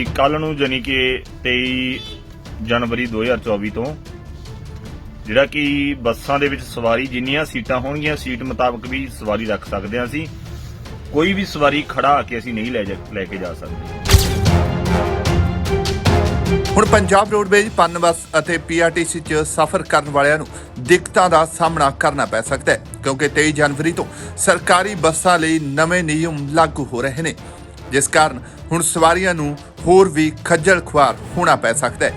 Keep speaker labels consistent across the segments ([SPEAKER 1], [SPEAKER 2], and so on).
[SPEAKER 1] ਵੀ ਕੱਲ ਨੂੰ ਜਾਨੀ ਕਿ 23 ਜਨਵਰੀ 2024 ਤੋਂ, ਜਿਹੜਾ ਕਿ ਬੱਸਾਂ ਦੇ ਵਿੱਚ ਸਵਾਰੀ ਜਿੰਨੀਆਂ ਸੀਟਾਂ ਹੋਣਗੀਆਂ, ਸੀਟ ਮੁਤਾਬਕ ਵੀ ਸਵਾਰੀ ਰੱਖ ਸਕਦੇ ਹਾਂ ਅਸੀਂ। ਕੋਈ ਵੀ ਸਵਾਰੀ ਖੜਾ ਕੇ ਅਸੀਂ ਨਹੀਂ ਲੈ ਲੈ ਕੇ ਜਾ ਸਕਦੇ।
[SPEAKER 2] ਹੁਣ ਪੰਜਾਬ ਰੋਡਵੇਜ਼ ਪਨ ਬੱਸ ਅਤੇ ਪੀਆਰਟੀਸੀ 'ਚ ਸਫ਼ਰ ਕਰਨ ਵਾਲਿਆਂ ਨੂੰ ਦਿੱਕਤਾਂ ਦਾ ਸਾਹਮਣਾ ਕਰਨਾ ਪੈ ਸਕਦਾ ਹੈ, ਕਿਉਂਕਿ 23 ਜਨਵਰੀ ਤੋਂ ਸਰਕਾਰੀ ਬੱਸਾਂ ਲਈ ਨਵੇਂ ਨਿਯਮ ਲਾਗੂ ਹੋ ਰਹੇ ਨੇ। ਜਿਸ ਕਾਰਨ ਹੁਣ ਸਵਾਰੀਆਂ ਨੂੰ ਹੋਰ ਵੀ ਖੱਜਲ ਖੁਆਰ ਹੋਣਾ ਪੈ ਸਕਦਾ ਹੈ।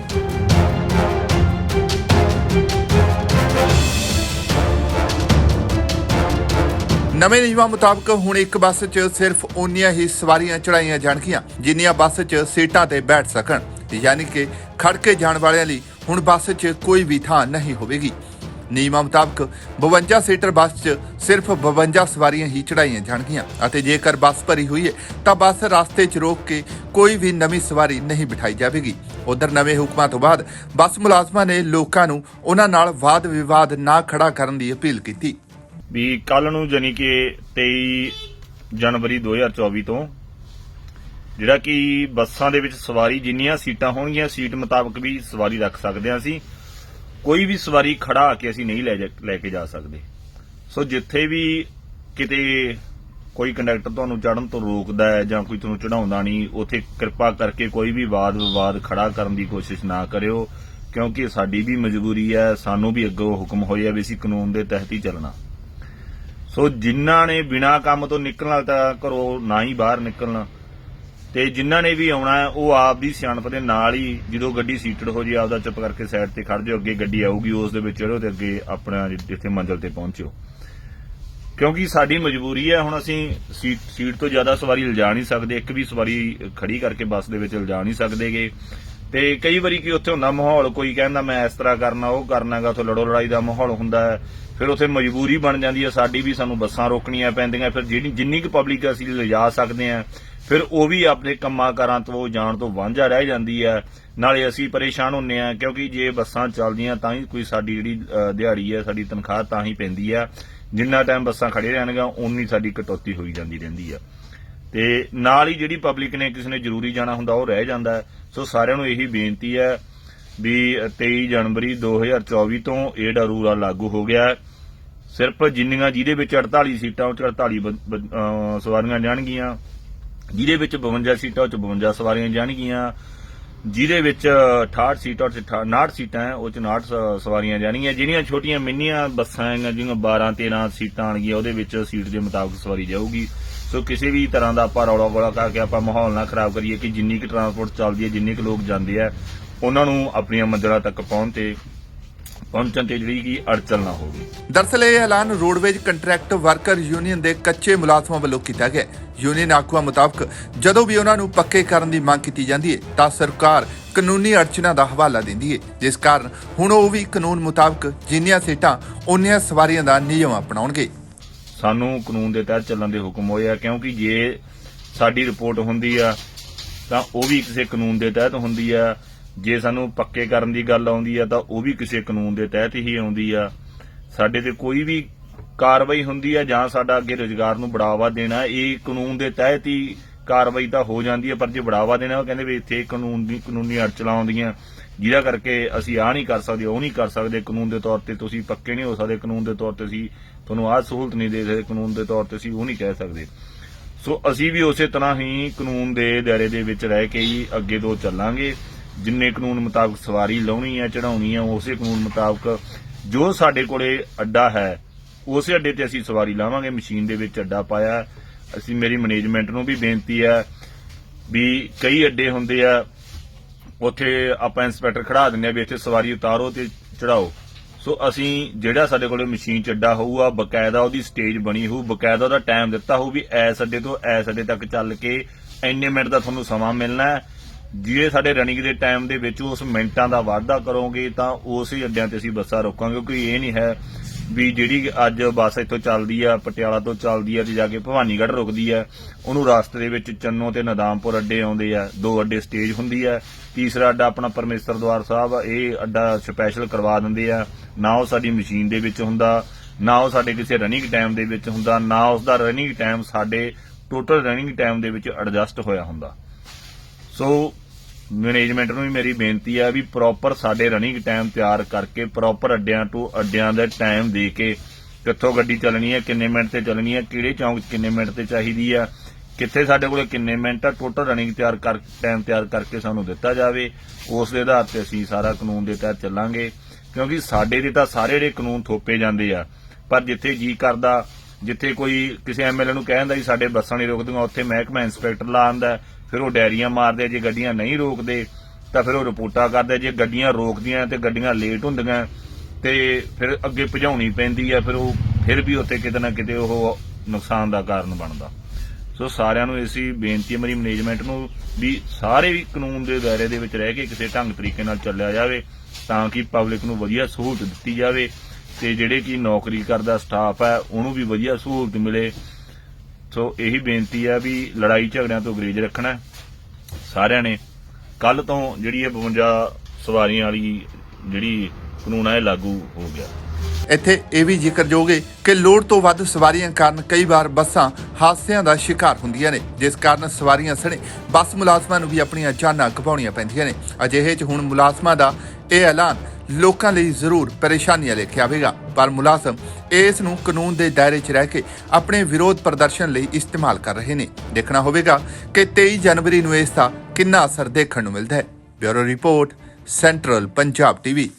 [SPEAKER 2] ਨਵੇਂ ਨਿਯਮਾਂ ਮੁਤਾਬਕ ਹੁਣ ਇੱਕ ਬੱਸ 'ਚ ਸਿਰਫ ਓਨੀਆਂ ਹੀ ਸਵਾਰੀਆਂ ਚੜਾਈਆਂ ਜਾਣਗੀਆਂ, ਜਿੰਨੀਆਂ ਬੱਸ 'ਚ ਸੀਟਾਂ ਤੇ ਬੈਠ ਸਕਣ। ਯਾਨੀ ਕਿ ਖੜਕੇ ਜਾਣ ਵਾਲਿਆਂ ਲਈ ਹੁਣ ਬੱਸ 'ਚ ਕੋਈ ਵੀ ਥਾਂ ਨਹੀਂ ਹੋਵੇਗੀ। ਨਿਯਮਾਂ ਮੁਤਾਬਕ 52 ਸੀਟਰ ਬੱਸ 'ਚ ਸਿਰਫ 52 ਸਵਾਰੀਆਂ ਹੀ ਚੜਾਈਆਂ ਜਾਣਗੀਆਂ ਅਤੇ ਜੇਕਰ ਬੱਸ ਭਰੀ ਹੋਈ ਹੈ ਤਾਂ ਬੱਸ ਰਸਤੇ 'ਚ ਰੋਕ ਕੇ ਕੋਈ ਵੀ ਨਵੀਂ ਸਵਾਰੀ ਨਹੀਂ ਬਿਠਾਈ ਜਾਵੇਗੀ। ਉਧਰ ਨਵੇਂ ਹੁਕਮਾਂ ਤੋਂ ਬਾਅਦ ਬੱਸ ਮੁਲਾਜ਼ਮਾਂ ਨੇ ਲੋਕਾਂ ਨੂੰ ਉਹਨਾਂ ਨਾਲ ਵਾਦ ਵਿਵਾਦ ਨਾ ਖੜਾ ਕਰਨ ਦੀ ਅਪੀਲ ਕੀਤੀ।
[SPEAKER 1] ਵੀ ਕੱਲ ਨੂੰ ਜਾਨੀ ਕਿ 23 ਜਨਵਰੀ 2024 ਤੋਂ ਜਿਹੜਾ ਕਿ ਬੱਸਾਂ ਦੇ ਵਿੱਚ ਸਵਾਰੀ ਜਿੰਨੀਆਂ ਸੀਟਾਂ ਹੋਣਗੀਆਂ, ਸੀਟ ਮੁਤਾਬਕ ਵੀ ਸਵਾਰੀ ਰੱਖ ਸਕਦੇ ਹਾਂ ਅਸੀਂ। ਕੋਈ ਵੀ ਸਵਾਰੀ ਖੜਾ ਕੇ ਅਸੀਂ ਨਹੀਂ ਲੈ ਜਾ- ਲੈ ਕੇ ਜਾ ਸਕਦੇ। ਸੋ ਜਿੱਥੇ ਵੀ ਕਿਤੇ ਕੋਈ ਕੰਡਕਟਰ ਤੁਹਾਨੂੰ ਚੜਨ ਤੋਂ ਰੋਕਦਾ ਹੈ ਜਾਂ ਕੋਈ ਤੁਹਾਨੂੰ ਚੜਾਉਂਦਾ ਨਹੀਂ, ਉਥੇ ਕਿਰਪਾ ਕਰਕੇ ਕੋਈ ਵੀ ਵਾਦ ਵਿਵਾਦ ਖੜਾ ਕਰਨ ਦੀ ਕੋਸ਼ਿਸ਼ ਨਾ ਕਰਿਓ, ਕਿਉਂਕਿ ਸਾਡੀ ਵੀ ਮਜਬੂਰੀ ਹੈ, ਸਾਨੂੰ ਵੀ ਅੱਗੋਂ ਹੁਕਮ ਹੋਇਆ ਵੀ ਅਸੀਂ ਕਾਨੂੰਨ ਦੇ ਤਹਿਤ ਹੀ ਚੱਲਣਾ। ਸੋ ਜਿਨ੍ਹਾਂ ਨੇ ਬਿਨਾ ਕੰਮ ਤੋਂ ਨਿਕਲਣਾ ਤਾਂ ਘਰੋਂ ਨਾ ਹੀ ਬਾਹਰ ਨਿਕਲਣਾ। ਤੇ ਜਿਨ੍ਹਾਂ ਨੇ ਵੀ ਆਉਣਾ ਉਹ ਆਪ ਦੀ ਸਿਆਣਪ ਦੇ ਨਾਲ ਹੀ ਜਦੋਂ ਗੱਡੀ ਸੀਟਡ ਹੋ ਜੇ, ਆਪਦਾ ਚੁੱਪ ਕਰਕੇ ਸਾਈਡ ਤੇ ਖੜ ਜਾਓ, ਅੱਗੇ ਗੱਡੀ ਆਊਗੀ, ਉਸ ਦੇ ਵਿੱਚ ਚੜੋ ਤੇ ਅੱਗੇ ਆਪਣਾ ਜਿੱਥੇ ਮੰਜ਼ਿਲ ਤੇ ਪਹੁੰਚਿਓ। ਕਿਉਂਕਿ ਸਾਡੀ ਮਜਬੂਰੀ ਹੈ, ਹੁਣ ਅਸੀਂ ਸੀਟ ਸੀਟ ਤੋਂ ਜ਼ਿਆਦਾ ਸਵਾਰੀ ਲਿਜਾ ਨਹੀਂ ਸਕਦੇ, ਇੱਕ ਵੀ ਸਵਾਰੀ ਖੜੀ ਕਰਕੇ ਬੱਸ ਦੇ ਵਿੱਚ ਲਿਜਾ ਨਹੀਂ ਸਕਦੇਗੇ। ਤੇ ਕਈ ਵਾਰੀ ਕੀ ਉੱਥੇ ਹੁੰਦਾ, ਮਾਹੌਲ ਕੋਈ ਕਹਿੰਦਾ, ਮੈਂ ਇਸ ਤਰ੍ਹਾਂ ਕਰਨਾ, ਉਹ ਕਰਨਾਗਾ ਉੱਥੇ ਲੜੋ ਲੜਾਈ ਦਾ ਮਾਹੌਲ ਹੁੰਦਾ ਹੈ। ਫਿਰ ਉੱਥੇ ਮਜਬੂਰੀ ਬਣ ਜਾਂਦੀ ਹੈ, ਸਾਡੀ ਵੀ ਸਾਨੂੰ ਬੱਸਾਂ ਰੋਕਣੀਆਂ ਪੈਂਦੀਆਂ, ਫਿਰ ਜਿਹੜੀ ਜਿੰਨੀ ਕੁ ਪਬਲਿਕ ਅਸੀਂ ਲਿਜਾ ਸਕਦੇ ਹਾਂ ਫਿਰ ਉਹ ਵੀ ਆਪਣੇ ਕੰਮਾਂ ਕਾਰਾਂ ਤੋਂ ਜਾਣ ਤੋਂ ਵਾਂਝਾ ਰਹਿ ਜਾਂਦੀ ਹੈ। ਨਾਲੇ ਅਸੀਂ ਪਰੇਸ਼ਾਨ ਹੁੰਨੇ ਆ ਕਿਉਂਕਿ ਜੇ ਬੱਸਾਂ ਚੱਲਦੀਆਂ ਤਾਂ ਹੀ ਕੋਈ ਸਾਡੀ ਜਿਹੜੀ ਦਿਹਾੜੀ ਹੈ, ਸਾਡੀ ਤਨਖਾਹ ਤਾਂ ਹੀ ਪੈਂਦੀ ਆ ਜਿੰਨਾ ਟਾਈਮ ਬੱਸਾਂ ਖੜੇ ਰਹਿਣਗੀਆਂ ਉਨੀ ਸਾਡੀ ਕਟੌਤੀ ਹੋਈ ਜਾਂਦੀ ਰਹਿੰਦੀ ਆ ਤੇ ਨਾਲ ਹੀ ਜਿਹੜੀ ਪਬਲਿਕ ਨੇ ਕਿਸੇ ਨੇ ਜ਼ਰੂਰੀ ਜਾਣਾ ਹੁੰਦਾ, ਉਹ ਰਹਿ ਜਾਂਦਾ ਹੈ। ਸੋ ਸਾਰਿਆਂ ਨੂੰ ਇਹੀ ਬੇਨਤੀ ਹੈ ਵੀ 23 ਜਨਵਰੀ 2024 ਤੋਂ ਇਹ ਜਿਹੜਾ ਰੂਲ ਆ ਲਾਗੂ ਹੋ ਗਿਆ ਸਿਰਫ ਜਿੰਨੀਆਂ ਜਿਹਦੇ ਵਿੱਚ 48 ਸੀਟਾਂ, ਉਹ 'ਚ 48 ਸਵਾਰੀਆਂ ਜਾਣਗੀਆਂ। ਜਿਹਦੇ ਵਿੱਚ 52 ਸੀਟਾਂ, ਉਹ 'ਚ 52 ਸਵਾਰੀਆਂ ਜਾਣਗੀਆਂ ਜਿਹਦੇ ਵਿੱਚ 68 ਸੀਟਾਂ 'ਚ 69 ਸੀਟਾਂ ਹੈ, ਉਹ 'ਚ 69 ਸਵਾਰੀਆਂ ਜਾਣਗੀਆਂ। ਜਿਹੜੀਆਂ ਛੋਟੀਆਂ ਮਿੰਨੀਆਂ ਬੱਸਾਂ ਹੈਗੀਆਂ, ਜਿਵੇਂ 12 13 ਸੀਟਾਂ ਆਣਗੀਆਂ ਉਹਦੇ ਵਿੱਚ ਸੀਟ ਦੇ ਮੁਤਾਬਕ ਸਵਾਰੀ ਜਾਊਗੀ। ਸੋ ਕਿਸੇ ਵੀ ਤਰ੍ਹਾਂ ਦਾ ਆਪਾਂ ਰੌਲਾ ਗੋਲਾ ਕਰਕੇ ਆਪਾਂ ਮਾਹੌਲ ਨਾ ਖਰਾਬ ਕਰੀਏ ਕਿ ਜਿੰਨੀ ਕੁ ਟਰਾਂਸਪੋਰਟ ਚੱਲਦੀ ਹੈ, ਜਿੰਨੇ ਕੁ ਲੋਕ ਜਾਂਦੇ ਆ, ਉਹਨਾਂ ਨੂੰ ਆਪਣੀਆਂ ਮੰਜ਼ਿਲਾਂ ਤੱਕ ਪਹੁੰਚ ਤੇ ਪਹੁੰਚਣ ਤੇ ਜਿਹੜੀ ਕਿ ਅੜਚਲ ਨਾ ਹੋਵੇ।
[SPEAKER 2] ਦਰਅਸਲ ਇਹ ਐਲਾਨ ਰੋਡਵੇਜ ਕੰਟਰੈਕਟ ਵਰਕਰ ਯੂਨੀਅਨ ਦੇ ਕੱਚੇ ਮੁਲਾਜ਼ਮਾਂ ਵੱਲੋਂ ਕੀਤਾ ਗਿਆ। ਯੂਨੀਅਨ ਆਗੂਆਂ ਮੁਤਾਬਕ ਜਦੋਂ ਵੀ ਉਹਨਾਂ ਨੂੰ ਪੱਕੇ ਕਰਨ ਦੀ ਮੰਗ ਕੀਤੀ ਜਾਂਦੀ ਹੈ ਤਾਂ ਸਰਕਾਰ ਕਾਨੂੰਨੀ ਅੜਚਨਾਂ ਦਾ ਹਵਾਲਾ ਦਿੰਦੀ ਹੈ। ਜਿਸ ਕਾਰਨ ਹੁਣ ਉਹ ਵੀ ਕਾਨੂੰਨ ਮੁਤਾਬਕ ਜਿੰਨੀਆਂ ਸੀਟਾਂ ਉਨੀਆਂ ਸਵਾਰੀਆਂ ਦਾ ਨਿਯਮ ਅਪਣਾਉਣਗੇ।
[SPEAKER 1] ਸਾਨੂੰ ਕਾਨੂੰਨ ਦੇ ਤਹਿਤ ਚੱਲਣ ਦੇ ਹੁਕਮ ਹੋਏ ਆ ਕਿਉਂਕਿ ਜੇ ਸਾਡੀ ਰਿਪੋਰਟ ਹੁੰਦੀ ਆ ਤਾਂ ਉਹ ਵੀ ਕਿਸੇ ਕਾਨੂੰਨ ਦੇ ਤਹਿਤ ਹੁੰਦੀ ਆ। ਜੇ ਸਾਨੂੰ ਪੱਕੇ ਕਰਨ ਦੀ ਗੱਲ ਆਉਂਦੀ ਆ, ਤਾਂ ਉਹ ਵੀ ਕਿਸੇ ਕਾਨੂੰਨ ਦੇ ਤਹਿਤ ਹੀ ਆਉਂਦੀ ਆ। ਸਾਡੇ ਤੇ ਕੋਈ ਵੀ ਕਾਰਵਾਈ ਹੁੰਦੀ ਆ, ਜਾਂ ਸਾਡਾ ਅੱਗੇ ਰੁਜ਼ਗਾਰ ਨੂੰ ਬੜਾਵਾ ਦੇਣਾ, ਇਹ ਕਾਨੂੰਨ ਦੇ ਤਹਿਤ ਹੀ ਕਾਰਵਾਈ ਤਾਂ ਹੋ ਜਾਂਦੀ ਹੈ ਪਰ ਜੇ ਬੜਾਵਾ ਦੇਣਾ, ਉਹ ਕਹਿੰਦੇ ਵੀ ਇੱਥੇ ਕਾਨੂੰਨ ਦੀ, ਕਾਨੂੰਨੀ ਅੜਚਲਾਂ ਆਉਂਦੀਆਂ। ਜਿਹਦਾ ਕਰਕੇ ਅਸੀਂ ਆਹ ਨਹੀਂ ਕਰ ਸਕਦੇ, ਉਹ ਨਹੀਂ ਕਰ ਸਕਦੇ ਕਾਨੂੰਨ ਦੇ ਤੌਰ ਤੇ, ਤੁਸੀਂ ਪੱਕੇ ਨਹੀਂ ਹੋ ਸਕਦੇ ਕਾਨੂੰਨ ਦੇ ਤੌਰ ਤੇ, ਅਸੀਂ ਤੁਹਾਨੂੰ ਆਹ ਸਹੂਲਤ ਨਹੀਂ ਦੇ ਸਕਦੇ ਕਾਨੂੰਨ ਦੇ ਤੌਰ ਤੇ, ਅਸੀਂ ਉਹ ਨਹੀਂ ਕਹਿ ਸਕਦੇ। ਸੋ ਅਸੀਂ ਵੀ ਉਸੇ ਤਰ੍ਹਾਂ ਹੀ ਕਾਨੂੰਨ ਦੇ ਦਾਇਰੇ ਦੇ ਵਿੱਚ ਰਹਿ ਕੇ ਹੀ ਅੱਗੇ ਤੋਂ ਚੱਲਾਂਗੇ। ਜਿੰਨੇ ਕਾਨੂੰਨ ਮੁਤਾਬਕ ਸਵਾਰੀ ਲਾਉਣੀ ਹੈ ਚੜਾਉਣੀ ਹੈ ਉਸੇ ਕਾਨੂੰਨ ਮੁਤਾਬਕ ਜੋ ਸਾਡੇ ਕੋਲੇ ਅੱਡਾ ਹੈ, ਉਸੇ ਅੱਡੇ ਤੇ ਅਸੀਂ ਸਵਾਰੀ ਲਾਵਾਂਗੇ। ਮਸ਼ੀਨ ਦੇ ਵਿੱਚ ਅੱਡਾ ਪਾਇਆ। ਅਸੀਂ ਮੇਰੀ ਮੈਨੇਜਮੈਂਟ ਨੂੰ ਵੀ ਬੇਨਤੀ ਹੈ ਵੀ ਕਈ ਅੱਡੇ ਹੁੰਦੇ ਆ, ਉੱਥੇ ਆਪਾਂ ਇੰਸਪੈਕਟਰ ਖੜਾ ਦਿੰਦੇ ਆ ਵੀ ਇੱਥੇ ਸਵਾਰੀ ਉਤਾਰੋ ਤੇ ਚੜਾਓ ਸੋ ਅਸੀਂ ਜਿਹੜਾ ਸਾਡੇ ਕੋਲੇ ਮਸ਼ੀਨ ਚ ਅੱਡਾ ਹੋਊਗਾ, ਬਕਾਇਦਾ ਉਹਦੀ ਸਟੇਜ ਬਣੀ ਹੋਊ, ਬਕਾਇਦਾ ਉਹਦਾ ਟਾਈਮ ਦਿੱਤਾ ਹੋਊ ਵੀ ਐਸ ਅੱਡੇ ਤੋਂ ਐਸ ਅੱਡੇ ਤੱਕ ਚੱਲ ਕੇ ਇੰਨੇ ਮਿੰਟ ਦਾ ਤੁਹਾਨੂੰ ਸਮਾਂ ਮਿਲਣਾ ਹੈ। ਜੇ ਸਾਡੇ ਰਨਿੰਗ ਦੇ ਟਾਈਮ ਦੇ ਵਿੱਚ ਉਸ ਮਿੰਟਾਂ ਦਾ ਵਾਧਾ ਕਰੋਗੇ, ਤਾਂ ਉਸੇ ਅੱਡਿਆਂ ਤੇ ਅਸੀਂ ਬੱਸਾਂ ਰੋਕਾਂਗੇ, ਕਿਉਂਕਿ ਇਹ ਨਹੀਂ ਹੈ ਵੀ ਜਿਹੜੀ ਅੱਜ ਬੱਸ ਇੱਥੋਂ ਚੱਲਦੀ ਆ, ਪਟਿਆਲਾ ਤੋਂ ਚੱਲਦੀ ਆ ਤੇ ਜਾ ਕੇ ਭਵਾਨੀਗੜ੍ਹ ਰੁਕਦੀ ਆ, ਉਹਨੂੰ ਰਸਤੇ ਦੇ ਵਿੱਚ ਚੰਨੋ ਤੇ ਨਦਾਮਪੁਰ ਅੱਡੇ ਆਉਂਦੇ ਆ, ਦੋ ਅੱਡੇ ਸਟੇਜ ਹੁੰਦੀ ਆ, ਤੀਸਰਾ ਅੱਡਾ ਆਪਣਾ ਪਰਮੇਸ਼ਰ ਦਵਾਰ ਸਾਹਿਬ ਇਹ ਅੱਡਾ ਸਪੈਸ਼ਲ ਕਰਵਾ ਦਿੰਦੇ ਆ, ਨਾ ਉਹ ਸਾਡੀ ਮਸ਼ੀਨ ਦੇ ਵਿੱਚ ਹੁੰਦਾ, ਨਾ ਉਹ ਸਾਡੇ ਕਿਸੇ ਰਨਿੰਗ ਟਾਈਮ ਦੇ ਵਿੱਚ ਹੁੰਦਾ, ਨਾ ਉਸ ਦਾ ਰਨਿੰਗ ਟਾਈਮ ਸਾਡੇ ਟੋਟਲ ਰਨਿੰਗ ਟਾਈਮ ਦੇ ਵਿੱਚ ਐਡਜਸਟ ਹੋਇਆ ਹੁੰਦਾ। ਸੋ ਮੈਨੇਜਮੈਂਟ ਨੂੰ ਵੀ ਮੇਰੀ ਬੇਨਤੀ ਆ ਵੀ ਪ੍ਰੋਪਰ ਸਾਡੇ ਰਨਿੰਗ ਟਾਈਮ ਤਿਆਰ ਕਰਕੇ ਪ੍ਰੋਪਰ ਅੱਡਿਆਂ ਤੋਂ ਅੱਡਿਆਂ ਦਾ ਟਾਈਮ ਦੇ ਕੇ ਕਿੱਥੋਂ ਗੱਡੀ ਚੱਲਣੀ ਹੈ, ਕਿੰਨੇ ਮਿੰਟ ਤੇ ਚੱਲਣੀ ਹੈ, ਕਿਹੜੇ ਚੌਂਕ 'ਚ ਕਿੰਨੇ ਮਿੰਟ ਤੇ ਚਾਹੀਦੀ ਆ, ਕਿੱਥੇ ਸਾਡੇ ਕੋਲੇ ਕਿੰਨੇ ਮਿੰਟ ਆ ਟੋਟਲ ਰਨਿੰਗ ਤਿਆਰ ਕਰ ਟਾਈਮ ਤਿਆਰ ਕਰਕੇ ਸਾਨੂੰ ਦਿੱਤਾ ਜਾਵੇ। ਉਸ ਦੇ ਆਧਾਰ ਤੇ ਅਸੀਂ ਸਾਰਾ ਕਾਨੂੰਨ ਦੇ ਤਹਿਤ ਚੱਲਾਂਗੇ, ਕਿਉਂਕਿ ਸਾਡੇ ਦੇ ਤਾਂ ਸਾਰੇ ਜਿਹੜੇ ਕਾਨੂੰਨ ਥੋਪੇ ਜਾਂਦੇ ਆ। ਪਰ ਜਿੱਥੇ ਜੀ ਕਰਦਾ, ਜਿੱਥੇ ਕੋਈ ਕਿਸੇ ਐਮਐਲਏ ਨੂੰ ਕਹਿੰਦਾ ਜੀ ਸਾਡੇ ਬੱਸਾਂ ਨਹੀਂ ਰੋਕਦੀਆਂ, ਉੱਥੇ ਮਹਿਕਮਾ ਇੰਸਪੈਕਟਰ ਲਾ ਆਂਦਾ ਫਿਰ ਉਹ ਡੈਰੀਆਂ ਮਾਰਦੇ, ਜੇ ਗੱਡੀਆਂ ਨਹੀਂ ਰੋਕਦੇ, ਤਾਂ ਫਿਰ ਉਹ ਰਿਪੋਰਟਾਂ ਕਰਦੇ, ਜੇ ਗੱਡੀਆਂ ਰੋਕਦੀਆਂ ਤੇ ਗੱਡੀਆਂ ਲੇਟ ਹੁੰਦੀਆਂ ਤੇ ਫਿਰ ਅੱਗੇ ਭਜਾਉਣੀ ਪੈਂਦੀ ਆ, ਫਿਰ ਉਹ ਫਿਰ ਵੀ ਉੱਥੇ ਕਿਤੇ ਨਾ ਕਿਤੇ ਉਹ ਨੁਕਸਾਨ ਦਾ ਕਾਰਨ ਬਣਦਾ। ਸੋ ਸਾਰਿਆਂ ਨੂੰ ਇਸੀ ਬੇਨਤੀ ਹੈ, ਮੇਰੀ ਮੈਨੇਜਮੈਂਟ ਨੂੰ ਵੀ ਸਾਰੇ ਵੀ ਕਾਨੂੰਨ ਦੇ ਦਾਇਰੇ ਦੇ ਵਿੱਚ ਰਹਿ ਕੇ ਕਿਸੇ ਢੰਗ ਤਰੀਕੇ ਨਾਲ ਚੱਲਿਆ ਜਾਵੇ, ਤਾਂ ਕਿ ਪਬਲਿਕ ਨੂੰ ਵਧੀਆ ਸਹੂਲਤ ਦਿੱਤੀ ਜਾਵੇ ਤੇ ਜਿਹੜੇ ਕੀ ਨੌਕਰੀ ਕਰਦਾ ਸਟਾਫ ਹੈ, ਉਹਨੂੰ ਵੀ ਵਧੀਆ ਸਹੂਲਤ ਮਿਲੇ ਸੋ ਇਹੀ ਬੇਨਤੀ ਹੈ ਵੀ ਲੜਾਈ ਝਗੜਿਆਂ ਤੋਂ ਗਰੇਜ ਰੱਖਣਾ ਸਾਰਿਆਂ ਨੇ ਕੱਲ ਤੋਂ ਜਿਹੜੀ ਇਹ 52 ਸਵਾਰੀਆਂ ਵਾਲੀ ਜਿਹੜੀ ਕਾਨੂੰਨ ਹੈ ਇਹ ਲਾਗੂ ਹੋ ਗਿਆ।
[SPEAKER 2] ਇੱਥੇ ਇਹ ਵੀ ਜ਼ਿਕਰਯੋਗ ਹੈ ਕਿ ਲੋੜ ਤੋਂ ਵੱਧ ਸਵਾਰੀਆਂ ਕਾਰਨ ਕਈ ਵਾਰ ਬੱਸਾਂ ਹਾਦਸਿਆਂ ਦਾ ਸ਼ਿਕਾਰ ਹੁੰਦੀਆਂ ਨੇ। ਜਿਸ ਕਾਰਨ ਸਵਾਰੀਆਂ ਸਣੇ ਬੱਸ ਮੁਲਾਜ਼ਮਾਂ ਨੂੰ ਵੀ ਆਪਣੀਆਂ ਜਾਨਾਂ ਗਵਾਉਣੀਆਂ ਪੈਂਦੀਆਂ ਨੇ। ਅਜਿਹੇ 'ਚ ਹੁਣ ਮੁਲਾਜ਼ਮਾਂ ਦਾ ਇਹ ਐਲਾਨ ਲੋਕਾਂ ਲਈ ਜ਼ਰੂਰ ਪਰੇਸ਼ਾਨੀਆਂ ਲੈ ਕੇ ਆਵੇਗਾ ਪਰ ਮੁਲਾਜ਼ਮ ਇਸ ਨੂੰ ਕਾਨੂੰਨ ਦੇ ਦਾਇਰੇ 'ਚ ਰਹਿ ਕੇ ਆਪਣੇ ਵਿਰੋਧ ਪ੍ਰਦਰਸ਼ਨ ਲਈ ਇਸਤੇਮਾਲ ਕਰ ਰਹੇ ਨੇ। ਦੇਖਣਾ ਹੋਵੇਗਾ ਕਿ 23 ਜਨਵਰੀ ਨੂੰ ਇਸ ਦਾ ਕਿੰਨਾ ਅਸਰ ਦੇਖਣ ਨੂੰ ਮਿਲਦਾ ਹੈ। Bureau report, central Punjab TV.